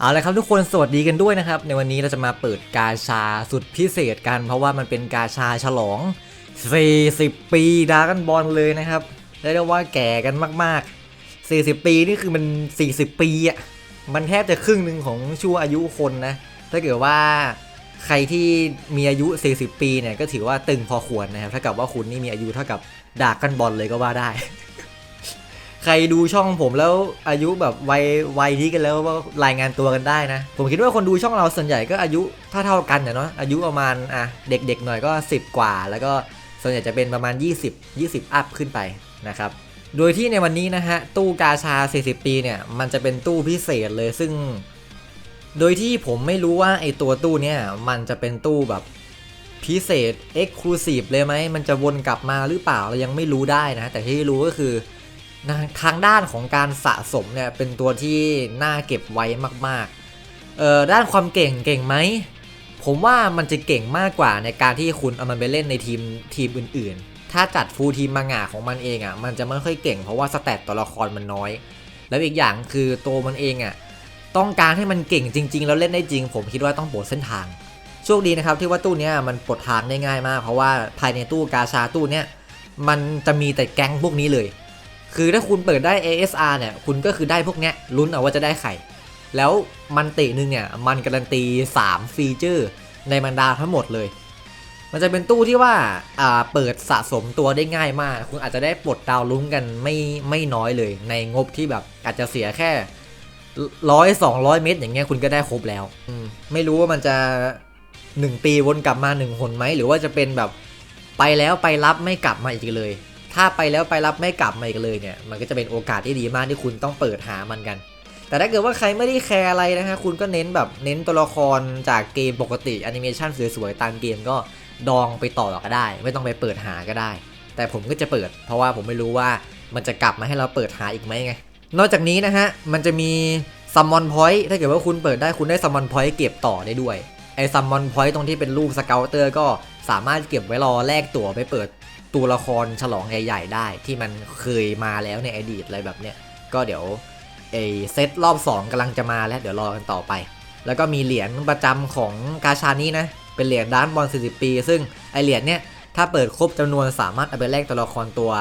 เอาละครับทุกคนสวัสดีกันด้วยนะครับ ในวันนี้เราจะมาเปิดกาชาสุดพิเศษกัน เพราะว่ามันเป็นกาชาฉลอง 40 ปีดรากันบอลเลยนะครับเรียกได้ว่าแก่กันมาก ๆ 40 ปีนี่คือมัน 40 ปีอะมันแทบจะครึ่งหนึ่งของชั่วอายุคนนะถ้าเกิดว่าใครที่มีอายุ 40 ปีเนี่ยก็ถือว่าตึงพอควรนะครับถ้ากับว่าคุณนี่มีอายุเท่ากับดรากันบอลเลยก็ว่าได้ ใครดูช่องผมแล้วอายุแบบวัยวัยนี้กันแล้วว่ารายงานตัวกันได้นะ ผมคิดว่าคนดูช่องเราส่วนใหญ่ก็อายุถ้าเท่ากันเนาะอายุประมาณอะเด็กๆหน่อยก็ 10 กว่า แล้วก็ส่วนใหญ่จะเป็นประมาณ 20 20 อัพขึ้นไปนะครับโดยที่ในวันนี้นะฮะตู้กาชา 40 ปีเนี่ยมันจะเป็นตู้พิเศษเลยซึ่ง โดยที่ผมไม่รู้ว่าไอตัวตู้เนี่ยมันจะเป็นตู้แบบพิเศษ Exclusive เลยไหมมันจะวนกลับมาหรือเปล่าเรายังไม่รู้ได้นะ แต่ที่รู้ก็คือ นะทางด้านของการสะสมเนี่ยเป็นตัวที่น่าเก็บไว้มากๆเอ่อด้านความเก่งเก่งไหมผมว่ามันจะเก่งมากกว่าในการที่คุณเอามันไปเล่นในทีมทีมอื่นๆ ถ้าจัดฟูลทีมมังงะของมันเองอะ่ะมันจะไม่ค่อยเก่งเพราะว่าสแตตตัวละครมันน้อย แล้วอีกอย่างคือตัวมันเองอะ่ะต้องการให้มันเก่งจริง ๆ แล้วเล่นได้จริง ผมคิดว่าต้องปลดเส้นทางโชคดีนะครับที่ว่าตู้นี้มันปลดทางได้ง่ายมาก เพราะว่าภายในตู้กาชาตู้เนี้ยมันจะมีแต่แก๊งพวกนี้เลย คือถ้าคุณเปิดได้ ASR เนี่ย คุณก็คือได้พวกเนี้ยลุ้นเอาว่าจะได้ไข่ แล้วมันติหนึ่งเนี่ย มันการันตี 3 ฟีเจอร์ในบรรดาทั้งหมดเลย มันจะเป็นตู้ที่ว่าอ่าเปิดสะสมตัวได้ง่ายมาก คุณอาจจะได้ปลดดาวลุ้นกันไม่ไม่น้อยเลย ในงบที่แบบอาจจะเสียแค่ร้อยสองร้อยเมตรอย่างเงี้ยคุณก็ได้ครบแล้วอืมไม่รู้ว่ามันจะ1ปีวนกลับมา1หนไหมหรือว่าจะเป็นแบบไปแล้วไปรับไม่กลับมาอีกเลย ถ้าไปแล้วไปรับไม่กลับมาอีกเลยเนี่ย มันก็จะเป็นโอกาสที่ดีมากที่คุณต้องเปิดหามันกัน แต่ถ้าเกิดว่าใครไม่ได้แคร์อะไรนะฮะ คุณก็เน้นแบบเน้นตัวละครจากเกมปกติแอนิเมชันสวยๆ ตามเกมก็ดองไปต่อก็ได้ ไม่ต้องไปเปิดหาก็ได้ แต่ผมก็จะเปิด เพราะว่าผมไม่รู้ว่ามันจะกลับมาให้เราเปิดหาอีกไหมไง นอกจากนี้นะฮะ มันจะมีซัมมอนพอยต์ถ้าเกิดว่าคุณเปิดได้คุณได้ซัมมอนพอยต์เก็บต่อได้ด้วยไอ้ซัมมอนพอยต์ตรงที่เป็นรูปสเกลเตอร์ก็สามารถเก็บไว้รอแลกตั๋วไปเปิด ตัวละครฉลองใหญ่ๆได้ที่มันเคยมาแล้วในอดีตอะไรแบบเนี้ยก็เดี๋ยวไอเซตรอบ 2กำลังจะมาแล้วเดี๋ยวรอกันต่อไป แล้วก็มีเหรียญประจำของกาชานี้นะ เป็นเหรียญด้านบอล40 ปี ซึ่งไอเหรียญเนี้ยถ้าเปิดครบจำนวนสามารถเอาไปแลกตัวละครตัว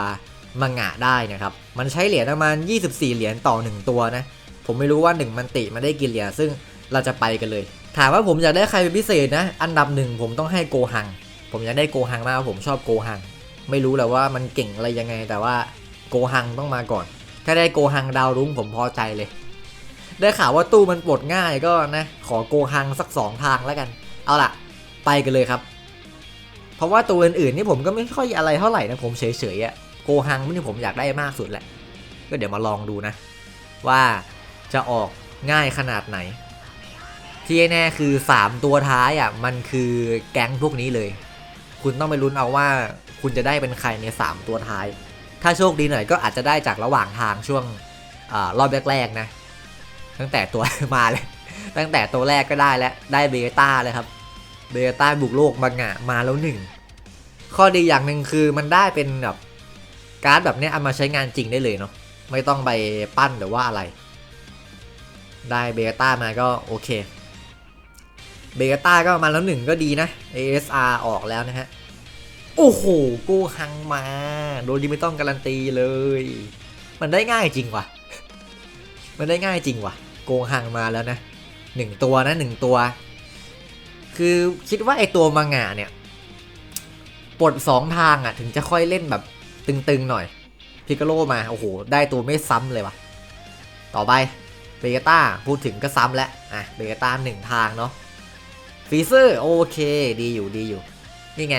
มังงะได้นะครับ มันใช้เหรียญประมาณ 24 เหรียญต่อ 1 ตัวนะ ผมไม่รู้ว่า 1 มันติมันได้กี่เหรียญซึ่งเราจะไปกันเลย ถามว่าผมอยากได้ใครเป็นพิเศษนะ อันดับหนึ่งผมต้องให้โกหัง ผมอยากได้โกหังมากผมชอบโกหัง ไม่รู้แหละว่ามันเก่งอะไรยังไง แต่ว่าโกหังต้องมาก่อน ถ้าได้โกหังดาวรุ้งผมพอใจเลย ได้ข่าวว่าตู้มันปลดง่ายก็นะ ขอโกหังสักสองทางแล้วกัน เอาล่ะ ไปกันเลยครับ เพราะว่าตัวอื่นๆนี่ผมก็ไม่ค่อยอะไรเท่าไหร่นะผมเฉยๆอะโกหังนี่ผมอยากได้มากสุดแหละ ก็เดี๋ยวมาลองดูนะ ว่าจะออกง่ายขนาดไหน ที่แน่คือ 3 ตัวท้ายอะมันคือแก๊งพวกนี้เลย คุณต้องไปลุ้นเอาว่า คุณจะได้เป็นใครใน 3 ตัวท้าย ถ้าโชคดีหน่อยก็อาจจะได้จากระหว่างทางช่วงอรอบแรกๆนะ ตั้งแต่ตัวมาเลย ตั้งแต่ตัวแรกก็ได้แล้วได้เบต้าเลยครับเบต้าบุกโลกบังงะมาแล้วหนึ่งข้อดีอย่างหนึ่งคือมันได้เป็นแบบการ์ดแบบเนี้ยเอามาใช้งานจริงได้เลยเนาะไม่ต้องไปปั้นหรือว่าอะไร ได้เบต้ามาก็โอเคเบต้าก็มาแล้วหนึ่งก็ดีนะ ASR ออกแล้วนะฮะ โอ้โหกูฮังมา โดยที่ไม่ต้องการันตีเลย มันได้ง่ายจริงว่ะ มันได้ง่ายจริงว่ะ โกฮังมาแล้วนะหนึ่งตัวนะหนึ่งตัว คือคิดว่าไอตัวมังงะเนี่ยปลดสองทางอะ ถึงจะค่อยเล่นแบบตึงๆหน่อย พิกาโลมา โอ้โห ได้ตัวไม่ซ้ำเลยว่ะ ต่อไปเบต้าพูดถึงก็ซ้ำแล้ว อะเบต้าหนึ่งทางเนาะฟีเซอร์โอเค ดีอยู่ดีอยู่ นี่ไง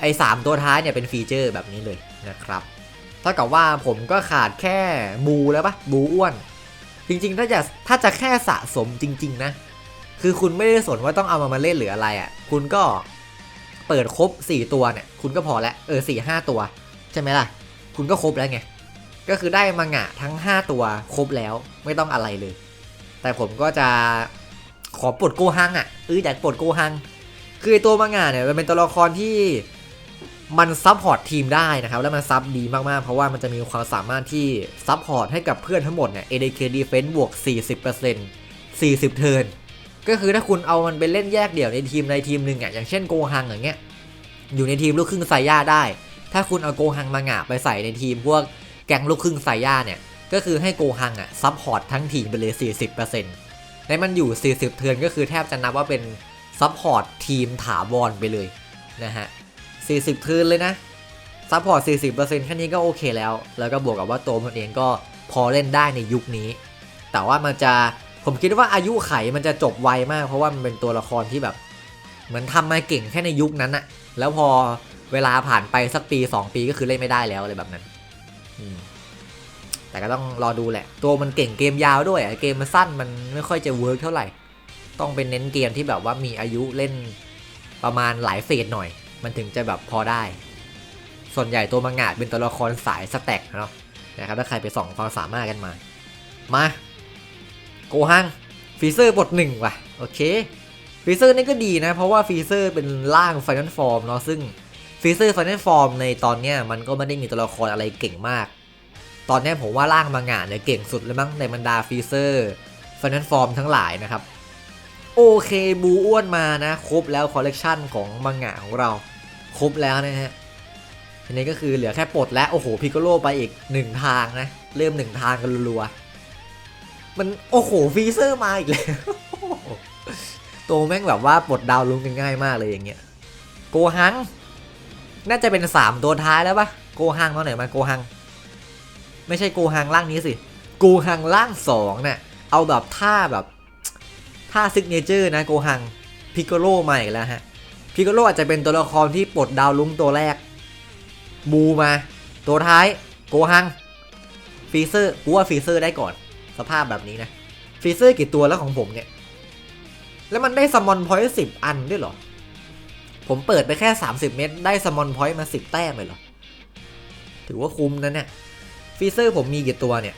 ไอ้สามตัวท้ายเนี่ยเป็นฟีเจอร์แบบนี้เลยนะครับเท่ากับว่าผมก็ขาดแค่บูแล้วปะบูอ้วน จริงๆ ถ้าจะถ้าจะแค่สะสมจริง ๆ นะ คือคุณไม่ได้สนว่าต้องเอามามาเล่นหรืออะไรอะ่ะ คุณก็เปิดครบ 4 ตัวเนี่ย คุณก็พอแล้วเออสี่ห้าตัว ใช่ไหมล่ะ คุณก็ครบแล้วไง ก็คือได้มังงะทั้ง 5 ตัวครบแล้วไม่ต้องอะไรเลย แต่ผมก็จะขอปลดโกฮังอะเอออยากปลดโกฮัง คือไอตัวมังงะเนี่ยมันเป็นตัวละครที่ มันซับพอร์ตทีมได้นะครับ แล้วมันซับดีมากๆ เพราะว่ามันจะมีความสามารถที่ซับพอร์ตให้กับเพื่อนทั้งหมดเนี่ย ADK Defense บวก 40% 40 เทิร์น ก็คือถ้าคุณเอามันไปเล่นแยกเดี่ยวในทีมในทีมหนึ่งอะอย่างเช่นโกฮังอย่างเงี้ยอยู่ในทีมลูกครึ่งไซย่าได้ ถ้าคุณเอาโกฮังมางะไปใส่ในทีมพวกแก๊งลูกครึ่งไซย่าเนี่ยก็คือให้โกฮังอะซับพอร์ตทั้งทีมไปเลย 40%ในมันอยู่ 40 เทิร์นก็คือแทบจะนับว่าเป็นซับพอร์ตทีมถาวรไปเลยนะฮะ 40ทิร์นเลยนะซัพพอร์ต 40%แค่นี้ก็โอเคแล้ว แล้วก็บวกกับว่าตัวมันเองก็พอเล่นได้ในยุคนี้ แต่ว่ามันจะผมคิดว่าอายุไขมันจะจบไวมาก เพราะว่ามันเป็นตัวละครที่แบบ เหมือนทำมาเก่งแค่ในยุคนั้นอะแล้วพอเวลาผ่านไปสักปี 2 ปีก็คือเล่นไม่ได้แล้วอะไรแบบนั้นแต่ก็ต้องรอดูแหละ ตัวมันเก่งเกมยาวด้วยอเกมมันสั้นมันไม่ค่อยจะเวิร์กเท่าไหร่ ต้องเป็นเน้นเกมที่แบบว่ามีอายุเล่นประมาณหลายเฟสหน่อย มันถึงจะแบบพอได้ ส่วนใหญ่ตัวมังงะเป็นตัวละครสายสแต็กเนาะนะครับถ้าใครไปส่องความสามารถกันมา มาโกฮังฟีเซอร์บทหนึ่งว่ะโอเคฟีเซอร์นี่ก็ดีนะ เพราะว่าฟีเซอร์เป็นร่างไฟน a ลฟอร์มเนาะซึ่งฟีเซอร์ไฟน a ลฟอร์มในตอนเนี้ยมันก็ไม่ได้มีตัวละครอะไรเก่งมาก ตอนเนี้ยผมว่าร่างมังงะเนี่ยเก่งสุดเลยมั้งในบรรดาฟีเซอร์ไฟน a ลฟอร์มทั้งหลายนะครับ โอเคบูอ้วนมานะ ครบแล้วคอลเลกชันของมังงะของเรา ครบแล้วนะฮะทีนี้ก็คือเหลือแค่ปลดแล้วโอ้โหพิกโลไปอีกหนึ่งทางนะ เริ่มหนึ่งทางกันรัวๆมันโอ้โหฟีเซอร์มาอีกแล้วตัวแม่งแบบว่าปลดดาวลุงกันง่ายมากเลยอย่างเงี้ยโกฮัง น่าจะเป็น3ตัวท้ายแล้วปะโกฮังมาไหนมาโกฮัง ไม่ใช่โกฮังล่างนี้สิโกฮังล่าง2เนี่ยเอาแบบท่าแบบ ท่าซิกเนเจอร์นะโกฮังพิกโกโลมาอีกแล้วฮะพิกโกโลอาจจะเป็นตัวละครที่ปลดดาวลุงตัวแรก บูมา ตัวท้ายโกฮังฟีเซอร์กูว่าฟีเซอร์ได้ก่อน สภาพแบบนี้นะฟีเซอร์กี่ตัวแล้วของผมเนี่ย แล้วมันได้สมอนพอยต์สิบอันด้วยเหรอ ผมเปิดไปแค่ 30 เม็ดได้สมอนพอยต์มา 10 แต้มเลยเหรอ ถือว่าคุ้มนะเนี่ยฟีเซอร์ผมมีกี่ตัวเนี่ย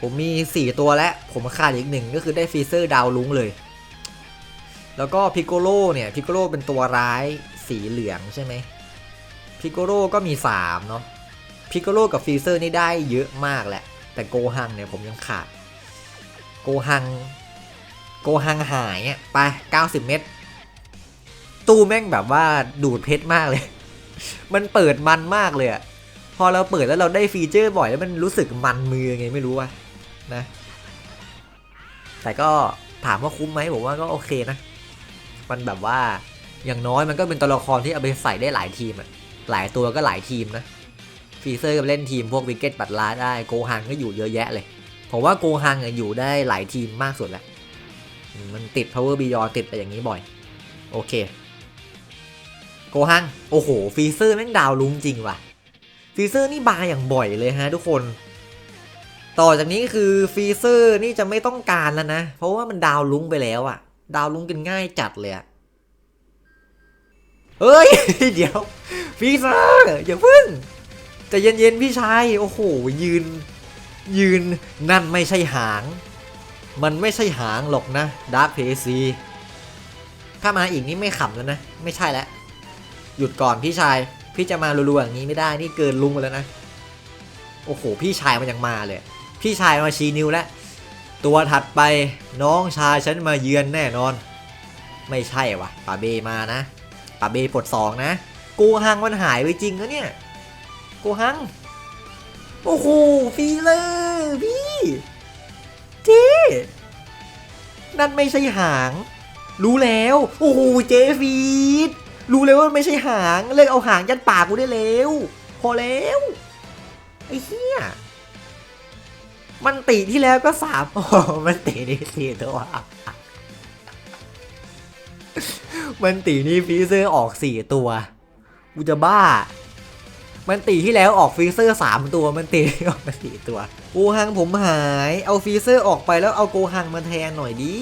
ผมมี 4 ตัวแล้ว ผมขาดอีกหนึ่งก็คือได้ฟีเซอร์ดาวลุ้งเลย แล้วก็พิกโกโลเนี่ยพิกโกโลเป็นตัวร้ายสีเหลืองใช่ไหมพิกโกโร่ก็มี 3 เนาะพิกโกโร่กับฟีเซอร์นี่ได้เยอะมากแหละ แต่โกฮังเนี่ยผมยังขาด โกฮัง โกฮังหายอะไป 90 เม็ดตู้แม่งแบบว่าดูดเพชรมากเลย มันเปิดมันมากเลยอะพอเราเปิดแล้วเราได้ฟีเจอร์บ่อยแล้วมันรู้สึกมันมือไงไม่รู้ว่ะ นะ แต่ก็ถามว่าคุ้มไหมผมว่าก็โอเคนะ มันแบบว่าอย่างน้อยมันก็เป็นตัวละครที่เอาไปใส่ได้หลายทีมอะหลายตัวก็หลายทีมนะฟีเซอร์ก็เล่นทีมพวกวิกเก็ตปัดลาได้โกฮังก็อยู่เยอะแยะเลยผมว่าโกฮังอะอยู่ได้หลายทีมมากสุดแล้ว มันติด power beyond ติดอะไปอย่างนี้บ่อย โอเค โกฮัง โอ้โหฟีเซอร์แม่งดาวลุ้งจริงว่ะฟีเซอร์นี่บาอย่างบ่อยเลยฮะทุกคน ต่อจากนี้คือฟีเซอร์นี่จะไม่ต้องการแล้วนะ เพราะว่ามันดาวลุ้งไปแล้วอะดาวลุ้งกันง่ายจัดเลยอะเฮ้ย เดี๋ยวฟีเซอร์อย่าพึ่งแต่เย็นๆพี่ชาย โอ้โห ยืน ยืนนั่นไม่ใช่หาง มันไม่ใช่หางหรอกนะดาร์คเพซีถ้ามาอีกนี่ไม่ขำแล้วนะ ไม่ใช่แล้ว หยุดก่อนพี่ชาย พี่จะมารัวๆอย่างนี้ไม่ได้ นี่เกินลุงไปแล้วนะ โอ้โห พี่ชายมันยังมาเลย พี่ชายมาชี้นิ้วแล้วตัวถัดไปน้องชายฉันมาเยือนแน่นอน ไม่ใช่วะปาเบมานะปาเบปลดสองนะกูฮังมันหายไปจริงนะเนี่ยกูฮัง โอ้โหฟีเลอร์พี่เจ๊นั่นไม่ใช่หาง รู้แล้ว โอ้โหเจฟีดรู้แล้วว่าไม่ใช่หาง เลิกเอาหางยัดปากกูได้แล้ว พอแล้ว ไอ้เหี้ย มันตีที่แล้วก็สามโอ้มันตีนี่สี่ตัว มันตีนี่ฟีเซอร์ออกสี่ตัว กูจะบ้า มันตีที่แล้วออกฟีเซอร์สามตัว มันตีออกมาสี่ตัว โกฮังผมหาย เอาฟีเซอร์ออกไปแล้วเอาโกฮังมาแทนหน่อยดิ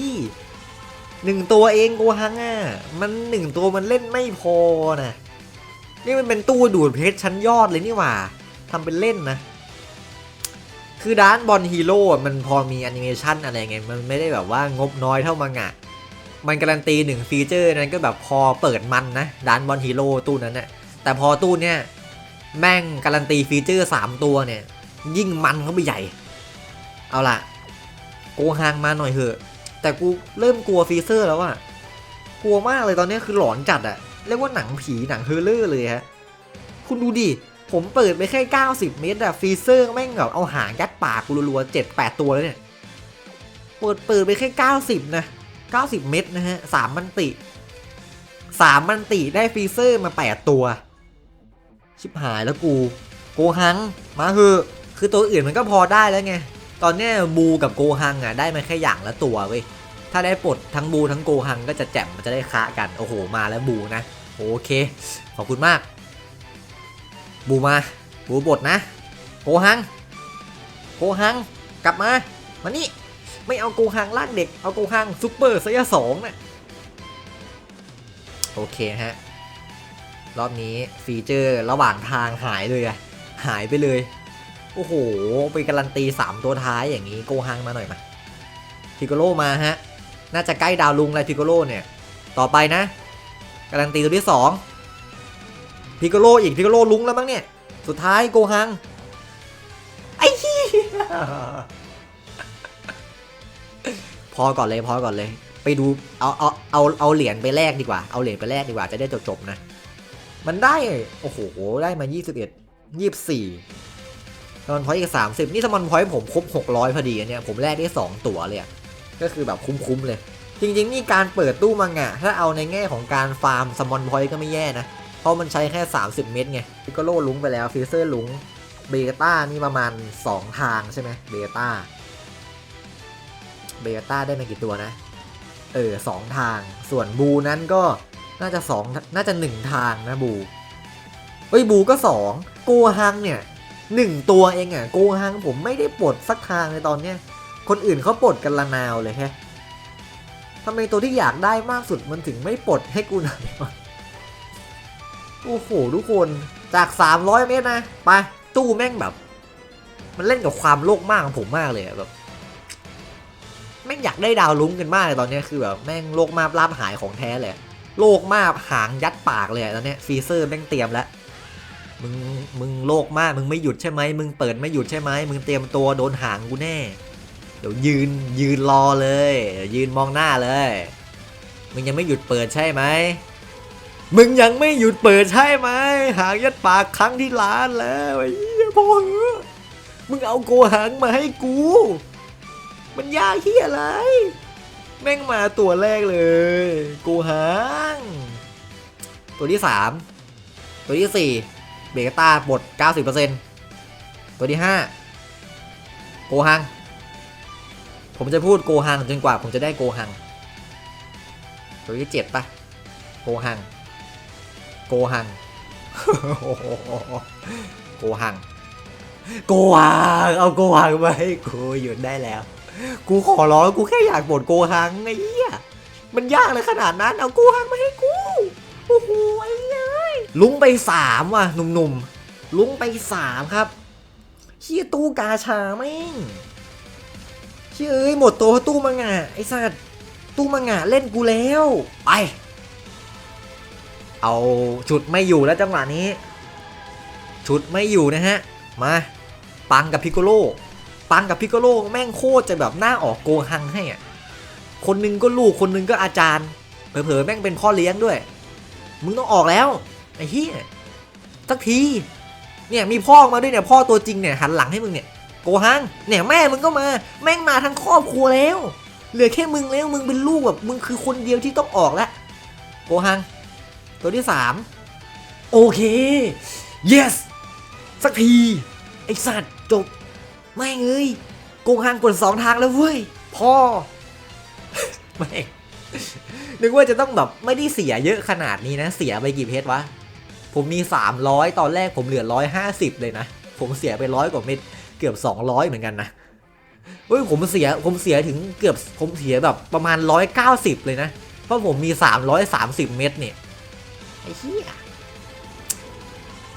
หนึ่งตัวเองโกฮังอะ มันหนึ่งตัวมันเล่นไม่พอนะนี่มันเป็นตู้ดูดเพชรชั้นยอดเลยนี่หว่าทำเป็นเล่นนะ คือดานบอลฮีโร่อะมันพอมีแอนิเมชันอะไรไงมันไม่ได้แบบว่างบน้อยเท่ามังงะมันการันตีหนึ่งฟีเจอร์นั้นก็แบบพอเปิดมันนะดานบอลฮีโร่ตู้นั้นน่ะแต่พอตู้เนี้ยแม่งการันตีฟีเจอร์ 3 ตัวเนี่ย ยิ่งมันเข้าไปใหญ่ เอาล่ะโกฮังมาหน่อยเถอะ แต่กูเริ่มกลัวฟีเซอร์แล้วอะกลัวมากเลยตอนนี้คือหลอนจัดอะเรียกว่าหนังผีหนังเฮอร์เลอร์เลยฮะ คุณดูดิ ผมเปิดไปแค่ 90 เมตรอะฟรีเซอร์แม่งแบบเอาหางยัดปากกูรัวๆ7 8 ตัวแล้วเนี่ยเปิดเปิดไปแค่ 90 นะ 90 เมตรนะฮะสามมันติสามมันติได้ฟรีเซอร์มา 8 ตัว ชิบหายแล้วกู โกฮัง มาเถอะคือตัวอื่นมันก็พอได้แล้วไง ตอนนี้บูกับโกฮังอะได้มาแค่อย่างละตัวเว้ย ถ้าได้ปลดทั้งบูทั้งโกฮังก็จะแจ่มมันจะได้ค้ากัน โอ้โห มาแล้วบูนะ โอเค ขอบคุณมาก บูมา บูบทนะโกฮังโกฮังกลับมามานี่ไม่เอาโกฮังลากเด็กเอาโกฮังซุปเปอร์ไซยสองนะ่ะโอเคฮะ รอบนี้ฟีเจอร์ระหว่างทางหายเลยอะหายไปเลย โอ้โห ไปการันตี 3 ตัวท้ายอย่างนี้โกฮังมาหน่อยมาพิโกโลมาฮะ น่าจะใกล้ดาวลุงแล้วพิโกโลเนี่ย ต่อไปนะ การันตีตัวที่ 2 พิโกโลอีกพิโกโลลุงแล้วมั้งเนี่ย สุดท้ายโกฮัง ไอ้เหี้ยพอก่อนเลยพอก่อนเลย ไปดูเอาเอาเอาเอาเหรียญไปแลกดีกว่า เอาเหรียญไปแลกดีกว่าจะได้จบจบๆนะ มันได้ โอ้โห ได้มา 21 24สมอนพอยต์อีก 30 นี่สมอนพอยต์ผมครบ 600 พอดีอันเนี่ย ผมแลกได้ 2 ตั๋วเลยก็คือแบบคุ้มๆเลย จริงๆ นี่การเปิดตู้มังงะถ้าเอาในแง่ของการฟาร์มสมอนพอยต์ก็ไม่แย่นะ เพราะมันใช้แค่ 30 เม็ดไงพิกโลลุงไปแล้วฟิเซอร์ลุงเบต้านี่ประมาณ 2 ทางใช่ไหมเบต้าเบต้าได้มากี่ตัวนะ เออสองทาง ส่วนบูนั้นก็น่าจะสองน่าจะหนึ่งทางนะบูเฮ้ยบูก็สองโกฮังเนี่ยหนึ่งตัวเองอะโกฮังผมไม่ได้ปลดสักทางในตอนเนี้ยคนอื่นเขาปลดกันละนาวเลยแฮะทำไมตัวที่อยากได้มากสุดมันถึงไม่ปลดให้กูหน่อยวะ โอ้โหทุกคนจาก 300 เมตรนะไปตู้แม่งแบบ มันเล่นกับความโลกมากของผมมากเลยแบบแม่งอยากได้ดาวลุ้งกันมากเลยตอนนี้คือแบบแม่งโลกมาบลาบหายของแท้เลยโลกมาบหางยัดปากเลยตอนเนี้ยฟีเซอร์แม่งเตรียมแล้วมึงมึงโลกมากมึงไม่หยุดใช่ไหมมึงเปิดไม่หยุดใช่ไหมมึงเตรียมตัวโดนหางกูแน่เดี๋ยวยืนยืนรอเลยเดี๋ยวยืนมองหน้าเลย มึงยังไม่หยุดเปิดใช่ไหม มึงยังไม่หยุดเปิดใช่ไหม หางยัดปากครั้งที่ล้านแล้วไอ้เหี้ยพ่อเหอมึงเอาโกหังมาให้กู มันยากที่อะไร แม่งมาตัวแรกเลย โกหัง ตัวที่3ตัวที่4เบกตาบด90%ตัวที่5โกหัง ผมจะพูดโกหังจนกว่าผมจะได้โกหัง ตัวที่7ปะโกหัง โกหัง โกหัง โกหัง เอาโกหังมาให้กูหยุดได้แล้ว กูขอร้องกูแค่อยากบ่นโกหังไอ้เหี้ย มันยากเลยขนาดนั้น เอาโกหังมาให้กู โอ้โหไอ้เอ้ยลุงไปสามว่ะหนุ่มๆ ลุงไปสามครับเชี่ยตู้กาชาแม่งเชี่ยเอ้ยหมดตัวตู้มังงะไอ้สัตว์ตู้มังงะเล่นกูแล้ว ไป เอาชุดไม่อยู่แล้วจังหวะนี้ ชุดไม่อยู่นะฮะ มาปังกับพิกโกโลปังกับพิกโกโลแม่งโคตรจะแบบหน้าออกโกหังให้อะคนหนึงก็ลูกคนหนึงก็อาจารย์เผลอๆแม่งเป็นพ่อเลี้ยงด้วย มึงต้องออกแล้วไอ้เหี้ยสักทีเนี่ยมีพ่อมาด้วยเนี่ยพ่อตัวจริงเนี่ยหันหลังให้มึงเนี่ยโกหังเนี่ยแม่มึงก็มา แม่งมาทั้งครอบครัวแล้ว เหลือแค่มึงแล้วมึงเป็นลูกแบบมึงคือคนเดียวที่ต้องออกแล้วโกหัง ตัวที่สามโอเค yes สักที ไอสัตว์จบ ไม่เอ้ยโกหังกดสองทางแล้วเว้ยพ่อไม่นึกว่าจะต้องแบบไม่ได้เสียเยอะขนาดนี้นะ เสียไปกี่เพชรวะ ผมมี 300 ตอนแรกผมเหลือ 150 เลยนะ ผมเสียไปร้อยกว่าเม็ดเกือบ 200 เหมือนกันนะเฮ้ยผมเสียผมเสียถึงเกือบผมเสียแบบประมาณ 190 เลยนะ เพราะผมมี 330 เม็ดเนี่ย เหี้ย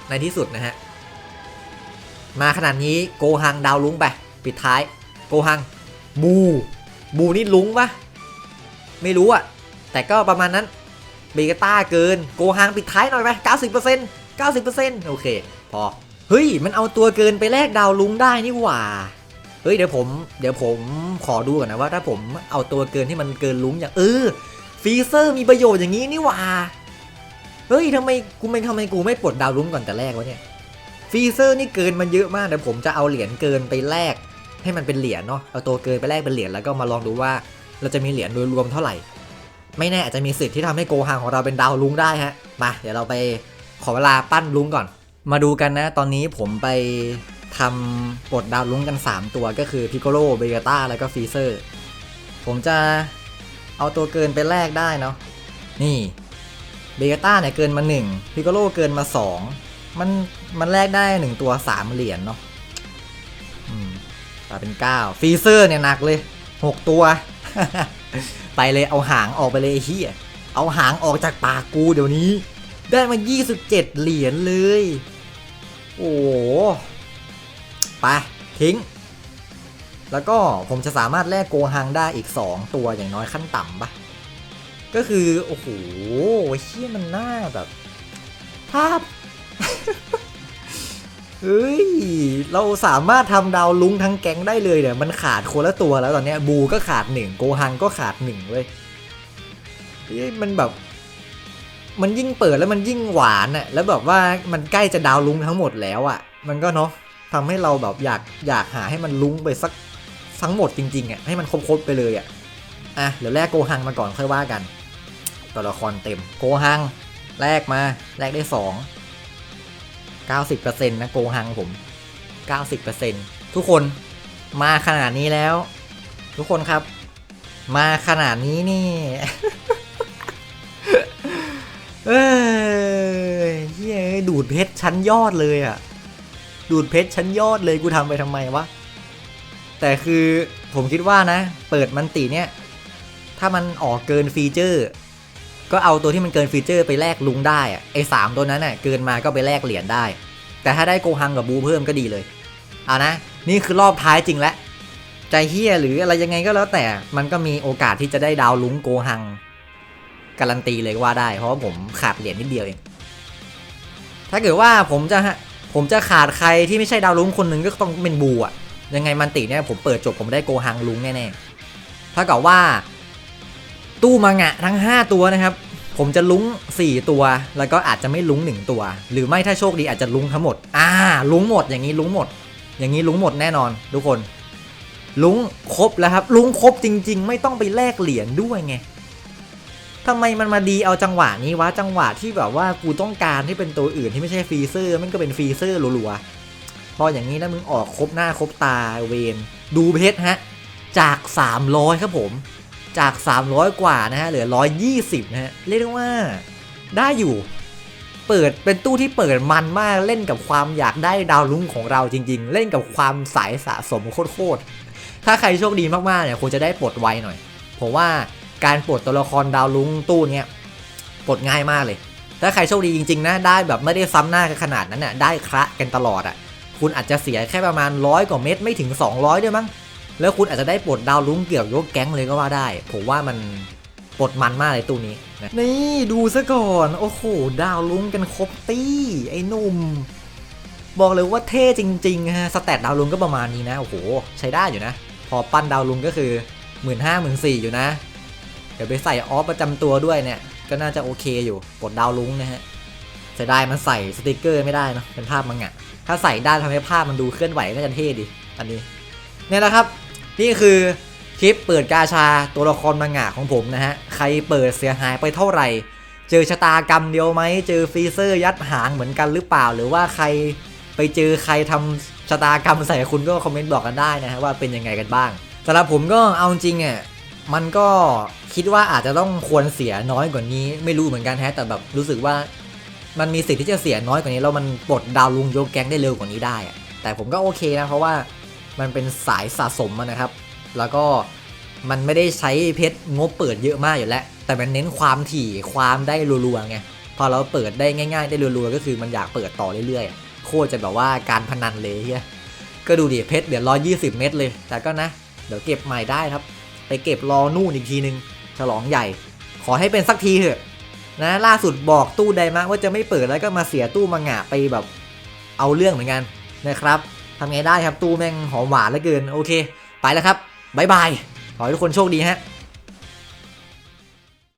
ในที่สุดนะฮะ มาขนาดนี้โกฮังดาวลุงไป ปิดท้าย โกฮัง บู บูนี่ลุงปะไม่รู้อะแต่ก็ประมาณนั้นเบกต้าเกิน โกฮังปิดท้ายหน่อยไป90% 90%โอเค พอ เฮ้ย มันเอาตัวเกินไปแลกดาวลุงได้นี่หว่า เฮ้ย เดี๋ยวผม เดี๋ยวผมขอดูก่อนนะว่าถ้าผมเอาตัวเกินที่มันเกินลุงอย่างเออฟีเซอร์มีประโยชน์อย่างนี้นี่หว่า เฮ้ยทำไมกูไม่ทำไมกูไม่ปลดดาวลุงก่อนแต่แรกวะเนี่ยฟีเซอร์นี่เกินมันเยอะมากเดี๋ยวผมจะเอาเหรียญเกินไปแลกให้มันเป็นเหรียญเนาะเอาตัวเกินไปแลกเป็นเหรียญแล้วก็มาลองดูว่าเราจะมีเหรียญโดยรวมเท่าไหร่ ไม่แน่อาจจะมีสิทธิ์ที่ทำให้โกฮังของเราเป็นดาวลุ้งได้ฮะมาเดี๋ยวเราไปขอเวลาปั้นลุ้งก่อน มาดูกันนะ ตอนนี้ผมไปทำปลดดาวลุ้งกัน 3 ตัวก็คือพิโกโ o เบเกต้าแล้วก็ฟีเซอร์ผมจะเอาตัวเกินไปแลกได้เนาะนี่ เบเกต้าเนี่ยเกินมา1พิโกโ o เกินมา 2 มันมันแลกได้ 1 ตัว 3 เหรียญเนาะอืมกลายเป็น 9 ฟีเซอร์เนี่ยหนักเลย 6 ตัว ไปเลยเอาหางออกไปเลยไอ้เหี้ยเอาหางออกจากปากกูเดี๋ยวนี้ ได้มา 27 เหรียญเลย โอ้โห ไป ทิ้ง แล้วก็ผมจะสามารถแลกโกฮังได้อีก 2 ตัวอย่างน้อยขั้นต่ำปะ ก็คือโอ้โหเชี่ยมันน่าแบบภาพเฮ้ย เราสามารถทำดาวลุงทั้งแก๊งได้เลยเนี่ย มันขาดคนละตัวแล้วตอนนี้บูก็ขาดหนึ่งโกฮังก็ขาดหนึ่งเว้ยมันแบบ มันยิ่งเปิดแล้วมันยิ่งหวานอะแล้วแบบว่ามันใกล้จะดาวลุงทั้งหมดแล้วอะมันก็เนาะทำให้เราแบบอยากอยากหาให้มันลุงไปสักทั้งหมดจริงๆอะให้มันครบๆไปเลยอะอะเดี๋ยวแลกโกฮังมาก่อนค่อยว่ากัน ตัวละครเต็มโกฮังแลกมาแลกได้สอง90%นะโกฮังผม90%ทุกคนมาขนาดนี้แล้ว ทุกคนครับ มาขนาดนี้นี่เอ้ยเฮ้ยดูดเพชรชั้นยอดเลยอะดูดเพชรชั้นยอดเลยกูทำไปทำไมวะ แต่คือผมคิดว่านะ เปิดมันตีเนี่ย ถ้ามันออกเกินฟีเจอร์ ก็เอาตัวที่มันเกินฟีเจอร์ไปแลกลุงได้อะไอ้สามตัวนั้นน่ะเกินมาก็ไปแลกเหรียญได้ แต่ถ้าได้โกฮังกับบูเพิ่มก็ดีเลยเอานะ นี่คือรอบท้ายจริงแล้วใจเฮียหรืออะไรยังไงก็แล้วแต่มันก็มีโอกาสที่จะได้ดาวลุงโกฮัง การันตีเลยว่าได้ เพราะว่าผมขาดเหรียญนิดเดียวเองถ้าเกิดว่าผมจะผมจะขาดใครที่ไม่ใช่ดาวลุงคนหนึ่งก็ต้องเป็นบูอะยังไงมันติเนี่ยผมเปิดจบผมได้โกฮังลุงแน่ๆถ้าเกิดว่า ตู้มังงะทั้ง 5 ตัวนะครับ ผมจะลุ้ง 4 ตัว แล้วก็อาจจะไม่ลุ้ง 1 ตัว หรือไม่ถ้าโชคดีอาจจะลุ้งทั้งหมด อ่า ลุ้งหมดอย่างนี้ลุ้งหมด อย่างนี้ลุ้งหมดแน่นอน ทุกคน ลุ้งครบแล้วครับ ลุ้งครบจริง ๆ ไม่ต้องไปแลกเหรียญด้วยไงทำไมมันมาดีเอาจังหวะนี้วะจังหวะที่แบบว่ากูต้องการที่เป็นตัวอื่นที่ไม่ใช่ฟรีเซอร์มันก็เป็นฟรีเซอร์รัวๆพออย่างนี้นะมึงออกครบหน้าครบตาเวนดูเพชรฮะ จาก 300 ครับผม จาก 300 กว่านะฮะเหลือ 120นะฮะเรียกได้ว่าได้อยู่เปิดเป็นตู้ที่เปิดมันมากเล่นกับความอยากได้ดาวลุ้งของเราจริง ๆ เล่นกับความสายสะสมโคตรๆถ้าใครโชคดีมากๆเนี่ยควรจะได้ปลดไวหน่อยผมว่าการปลดตัวละครดาวลุ้งตู้เนี้ยปลดง่ายมากเลย ถ้าใครโชคดีจริงๆนะได้แบบไม่ได้ซ้ำหน้ากันขนาดนั้นน่ะได้คระกันตลอดอะคุณอาจจะเสียแค่ประมาณร้อยกว่าเม็ดไม่ถึง 200 ด้วยมั้ง แล้วคุณอาจจะได้ปลดดาวลุ้งเกี่ยวยกแก๊งเลยก็ว่าได้ ผมว่ามันปลดมันมากเลยตู้นี้นะนี่ดูซะก่อน โอ้โห ดาวลุ้งกันครบตี้ไอ้นุ่ม บอกเลยว่าเท่จริงๆฮะสแตทดาวลุงก็ประมาณนี้นะ โอ้โห ใช้ได้อยู่นะ พอปั้นดาวลุงก็คือ1 5ื่นห้าหมื่นสี่อยู่นะ เดี๋ยวไปใส่ออฟประจำตัวด้วยเนี่ย ก็น่าจะโอเคอยู่ปลดดาวลุงนะฮะเสียดายมันใส่สติกเกอร์ไม่ได้เนอะเป็นภาพมังงะถ้าใส่ได้ทำให้ภาพมันดูเคลื่อนไหวน่าจะเท่ดี อันนี้เนี่ยแหละครับ นี่คือคลิปเปิดกาชาตัวละครมังงะของผมนะฮะ ใครเปิดเสียหายไปเท่าไหร่ เจอชะตากรรมเดียวไหม เจอฟรีเซอร์ยัดหางเหมือนกันหรือเปล่า หรือว่าใครไปเจอใครทำชะตากรรมใส่คุณก็คอมเมนต์บอกกันได้นะฮะว่าเป็นยังไงกันบ้างสำหรับผมก็เอาจริงอะมันก็คิดว่าอาจจะต้องควรเสียน้อยกว่านี้ ไม่รู้เหมือนกันแฮะแต่แบบรู้สึกว่ามันมีสิทธิ์ที่จะเสียน้อยกว่านี้แล้วมันปลดดาวลุงโยกแก๊งได้เร็วกว่านี้ได้ แต่ผมก็โอเคนะเพราะว่า มันเป็นสายสะสมนะครับ แล้วก็มันไม่ได้ใช้เพชรงบเปิดเยอะมากอยู่แล้ว แต่มันเน้นความถี่ความได้รัวๆไงพอเราเปิดได้ง่าย ๆ ได้รัวๆก็คือมันอยากเปิดต่อเรื่อยๆ โคตรจะแบบว่าการพนันเลยเฮียก็ดูดิเพชรเดี๋ยวร้อยี่สิบเม็ดเลย แต่ก็นะ เดี๋ยวเก็บใหม่ได้ครับ ไปเก็บรอนู่นอีกทีนึง ฉลองใหญ่ ขอให้เป็นสักทีเถอะ นะ ล่าสุดบอกตู้ไดมะว่าจะไม่เปิดแล้วก็มาเสียตู้มังงะไปแบบเอาเรื่องเหมือนกันนะครับ ทำไงได้ครับตู้แม่งหอมหวานเหลือเกินโอเค ไปแล้วครับบายบายขอให้ทุกคนโชคดีฮะ